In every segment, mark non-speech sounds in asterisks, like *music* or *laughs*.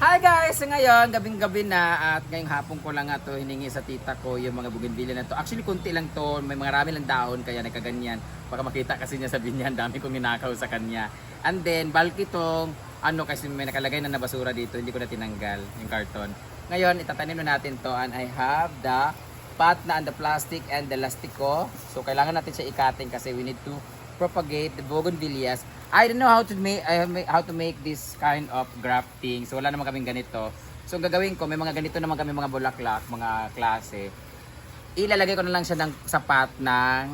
Hi guys! So ngayon, gabing-gabi na at ngayong hapon ko lang nga hiningi sa tita ko yung mga bougainvillea na to. Actually, kunti lang to. May mga rami lang dahon kaya nagkaganyan. Baka makita kasi niya sa binyan, dami kong ninakaw sa kanya. And then, bulky tong ano kasi may nakalagay na na basura dito, hindi ko na tinanggal yung karton. Ngayon, itatanim na natin to and I have the pot na and the plastic and the lastiko. So, kailangan natin siya ikating kasi we need to propagate the bougainvilleas. I don't know how to make I how to make this kind of grafting. So wala naman kaming ganito. So ang gagawin ko, may mga ganito naman kami mga bulaklak, mga klase. Ilalagay ko na lang siya ng sapat ng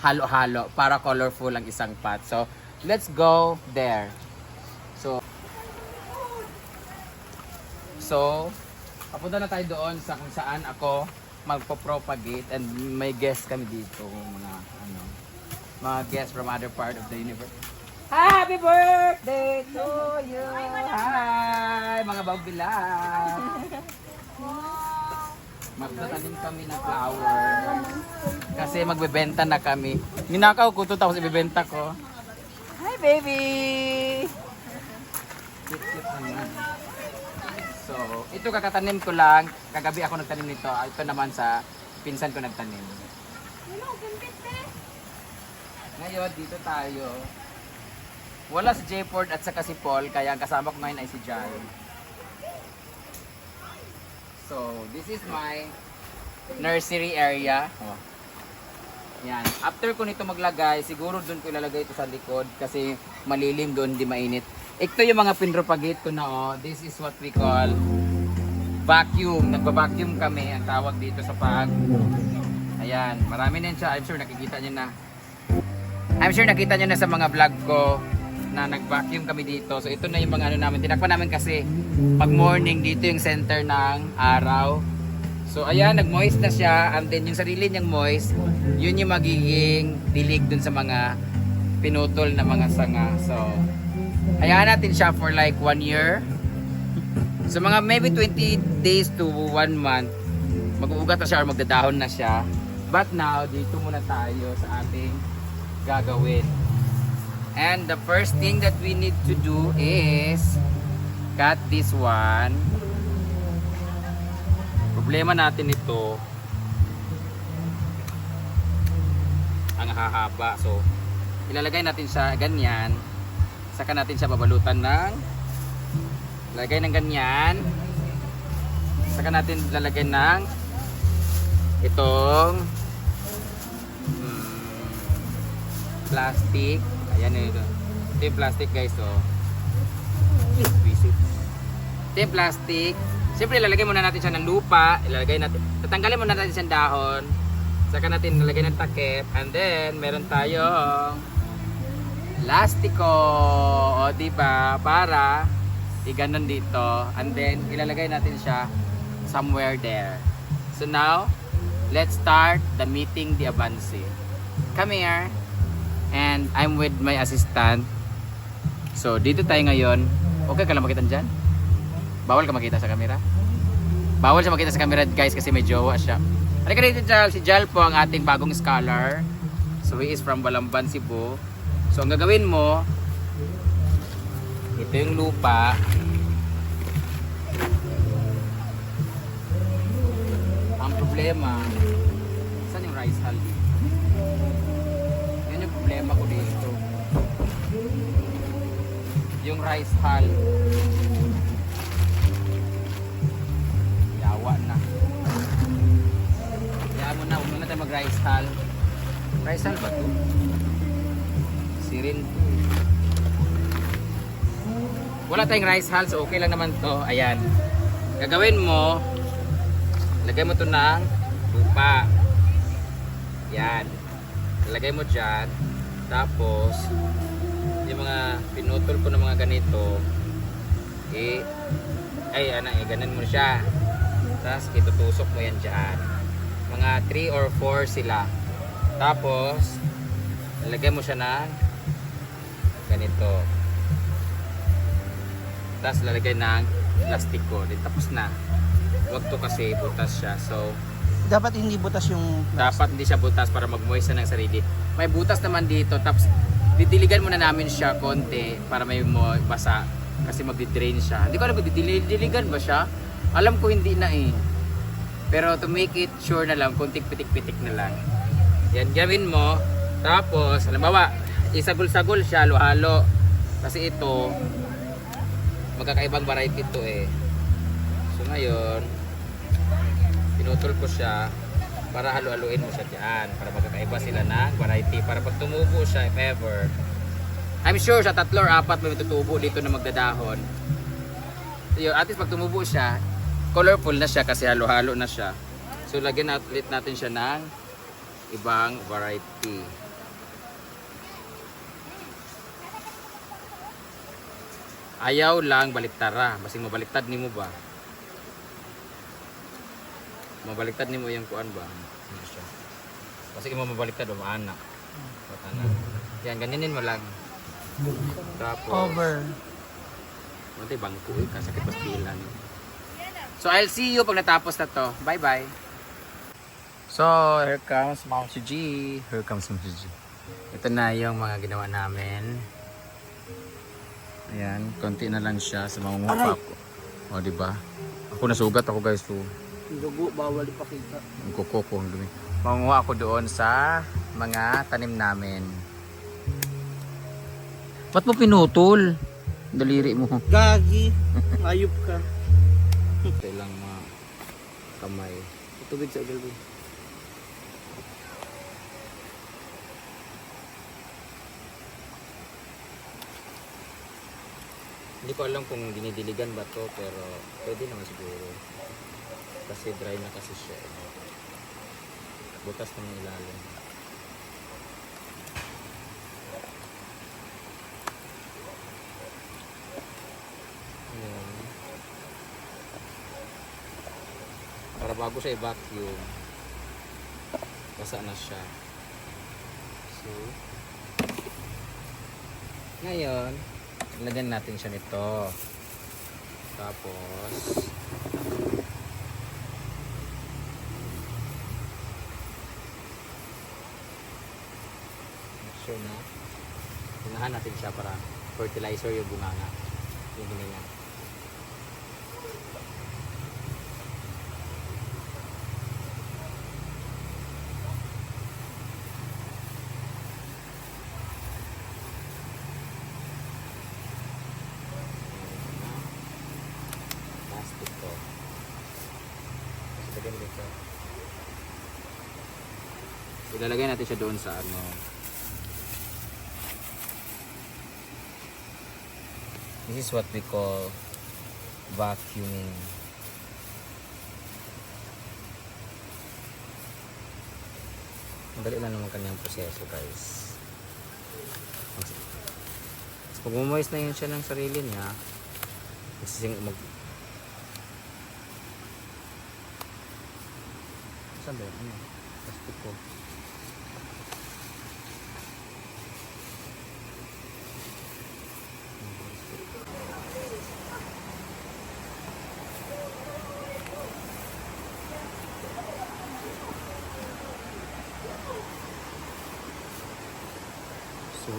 halo-halo para colorful ang isang pot. So let's go there. So So papunta na tayo doon sa kung saan ako magpo-propagate and may guest kami dito mga ano mga guests from other part of the universe. Happy birthday to you! Hi! Mga bawbilang! *laughs* Magtatanim kami ng flowers. Kasi magbebenta na kami. Ninakaw ko to tapos ibebenta ko. Hi baby! So, ito kakatanim ko lang. Kagabi ako nagtanim nito. Ito naman sa pinsan ko nagtanim. Ngayon, dito tayo. Wala si Jayford at saka si Paul, kaya ang kasama ko ngayon ay si Jai. So, this is my nursery area. Oh. Yan. After ko nito maglagay, siguro doon ko ilalagay ito sa likod kasi malilim doon, di mainit. Ito yung mga pinropagate ko na oh. This is what we call vacuum. Nagba-vacuum kami. Ang tawag dito sa pag. Ayan. Marami na siya. I'm sure nakikita niyo na. I'm sure nakita nyo na sa mga vlog ko na nag-vacuum kami dito. So ito na yung mga ano namin. Tinakpan namin kasi pag morning dito yung center ng araw. So ayan, nag-moist na siya. And then yung sarili niyang moist, yun yung magiging dilig dun sa mga pinutol na mga sanga. So hayaan natin siya for like one year. So mga maybe 20 days to one month, mag-uugat na siya or magdadahon na siya. But now, dito muna tayo sa ating gagawin. And the first thing that we need to do is cut this one. Problema natin ito ang hahaba. So, ilalagay natin siya ganyan. Saka natin siya babalutan ng lagay ng ganyan. Saka natin lalagay ng itong plastic. Ayan eh, ito. Ito yung plastic guys, oh. Visit. Ito yung plastic. Siyempre, ilalagay muna natin siya ng lupa. Ilalagay natin, tatanggalin muna natin siyang dahon. Saka natin ilalagay ng takip. And then, meron tayong plastiko. O, diba? Para iganon dito. And then, ilalagay natin siya somewhere there. So now, let's start the meeting the avance. Come here. And I'm with my assistant. So, dito tayo ngayon. Okay ka lang makita dyan? Bawal ka makita sa camera? Bawal siya makita sa camera guys kasi may jowa siya. Halika dito Jal. Si Jal po ang ating bagong scholar. So, he is from Balamban, Cebu. So, ang gagawin mo, ito yung lupa. Ang problema, saan yung rice hull problema ko dito. Yung rice hull. Yawa na. Kaya mo na, huwag na tayo mag-rice hull. Rice hull ba to? Sirin to. Wala tayong rice hull, so okay lang naman to. Ayan. Gagawin mo, lagay mo to ng lupa. Yan. Lagay mo dyan. Tapos, yung mga pinutol ko ng mga ganito, eh, ay, ano, eh, ganun mo siya. Tapos, itutusok mo yan dyan. Mga 3 or 4 sila. Tapos, lagay mo siya ng ganito. Tapos, lalagay ng plastiko. Tapos na. Huwag to kasi butas siya. So, Dapat hindi butas yung dapat hindi siya butas para mag-moist ng sarili. May butas naman dito, tapos didiligan muna namin siya konti para may mo basa. kasi magdi-drain siya. Hindi ko alam kung didiligan ba siya. Alam ko hindi na eh. Pero to make it sure na lang, kunting pitik-pitik na lang. Yan, gawin mo. Tapos, halimbawa, isagol-sagol siya, halo-halo. Kasi ito, magkakaibang variety ito eh. So ngayon, pinutol ko siya para halo-haluin mo siya dyan. Para magkakaiba sila na variety. Para pag tumubo siya, if ever, I'm sure sa tatlo or apat may tutubo dito na magdadahon. So yun, at least pag tumubo siya, colorful na siya kasi halo-halo na siya. So lagyan nat- ulit natin siya ng ibang variety. Ayaw lang baliktara. Basing mabaliktad ni mo ba? Mabaliktad ni mo yung kuan ba? Kasi mo mabaliktad o maana. Matana. Yan, ganinin mo lang. Tapos, Over. Mati bangko eh, kasakit pastilan. So I'll see you pag natapos na to. Bye bye. So, here comes Ma'am si G. Here comes Ma'am si G. Ito na yung mga ginawa namin. Ayan, konti na lang siya sa mga pa ko. O, di ba? Ako nasugat ako guys. So, Dugo, bawal ipakita. ang kuko ko. ang dumi. Mangunguha ako doon sa mga tanim namin. Ba't mo pinutol? Daliri mo. Gagi. Ayop ka. *laughs* Ito lang mga kamay. Tubig sa galbi. Hindi ko alam kung dinidiligan ba to pero pwede naman siguro. Kasi dry na kasi siya. Butas na yung ilalim. Ayan. Para bago siya i-vacuum, basa na siya. So, ngayon, lagyan natin siya nito. Tapos, sure na unahan natin siya para fertilizer yung bunganga. Yung hininga. plastic to. Dito. Ilalagay natin siya doon sa ano. This is what we call vacuuming. Madali lang naman kanyang proseso guys. Pag umumoist na yun siya ng sarili niya, magsising mag Saan ba yun? Ano? Plastic ko.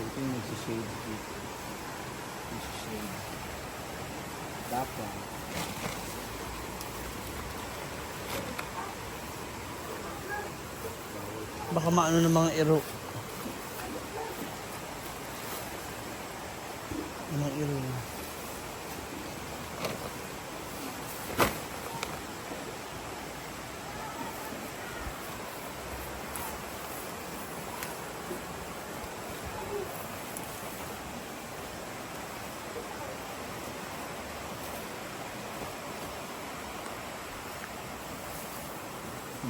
Ito yung nagsishade dito. Nagsishade. Dapat. Baka maano ng mga iro. Mga iro.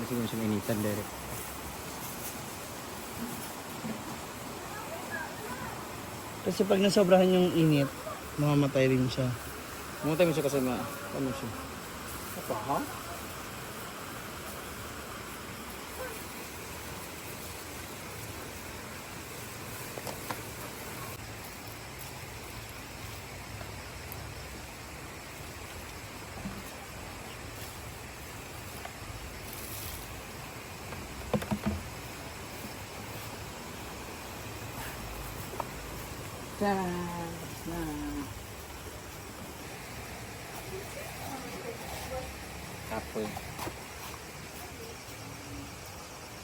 Hindi siguro siya mainitan direct. Kasi pag nasobrahan yung init, mamamatay rin siya. Mungtay mo siya kasi ma... Ano siya? Apa ha? Tapos na. Apoy.